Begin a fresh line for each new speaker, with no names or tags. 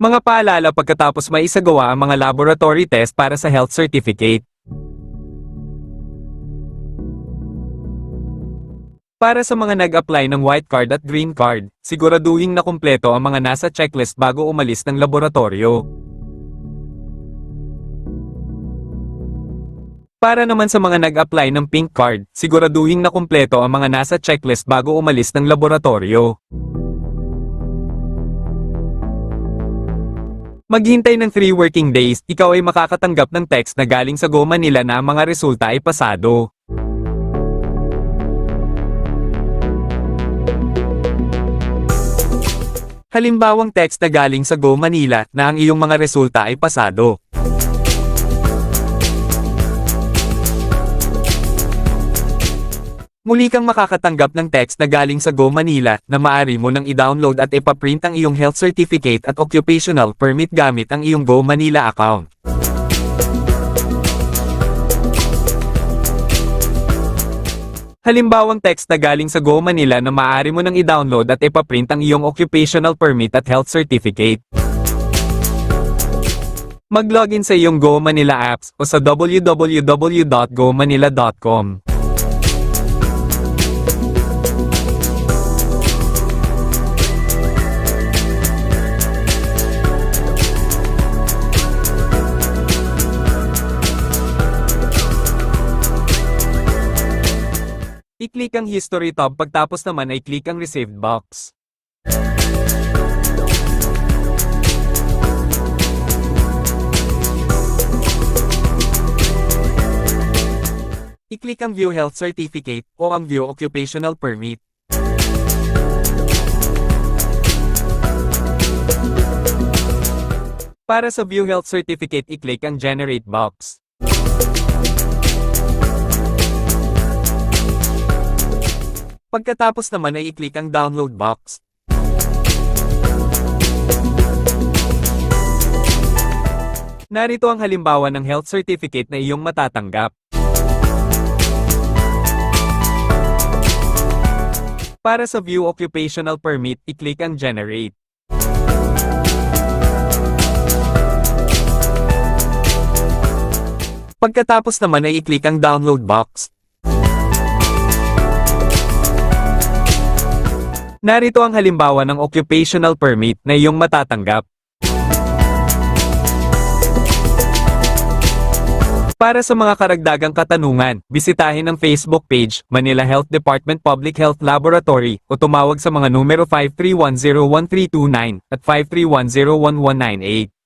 Mga paalala pagkatapos maisagawa ang mga laboratory test para sa health certificate. Para sa mga nag-apply ng white card at green card, siguraduhin na kumpleto ang mga nasa checklist bago umalis ng laboratorio. Para naman sa mga nag-apply ng pink card, siguraduhin na kumpleto ang mga nasa checklist bago umalis ng laboratorio. Maghintay ng 3 working days, ikaw ay makakatanggap ng text na galing sa Go Manila na ang mga resulta ay pasado. Halimbawang text na galing sa Go Manila na ang iyong mga resulta ay pasado. Muli kang makakatanggap ng text na galing sa Go Manila na maaari mo nang i-download at ipaprint ang iyong health certificate at occupational permit gamit ang iyong Go Manila account. Halimbawang text na galing sa Go Manila na maaari mo nang i-download at ipaprint ang iyong occupational permit at health certificate. Mag-login sa iyong Go Manila apps o sa www.gomanila.com. I-click ang History tab pagtapos naman ay click ang Received box. I-click ang View Health Certificate o ang View Occupational Permit. Para sa View Health Certificate, i-click ang Generate box. Pagkatapos naman ay i-click ang download box. Narito ang halimbawa ng health certificate na iyong matatanggap. Para sa View Occupational Permit, i-click ang Generate. Pagkatapos naman ay i-click ang Download box. Narito ang halimbawa ng occupational permit na iyong matatanggap. Para sa mga karagdagang katanungan, bisitahin ang Facebook page, Manila Health Department Public Health Laboratory, o tumawag sa mga numero 5310139 at 5310198.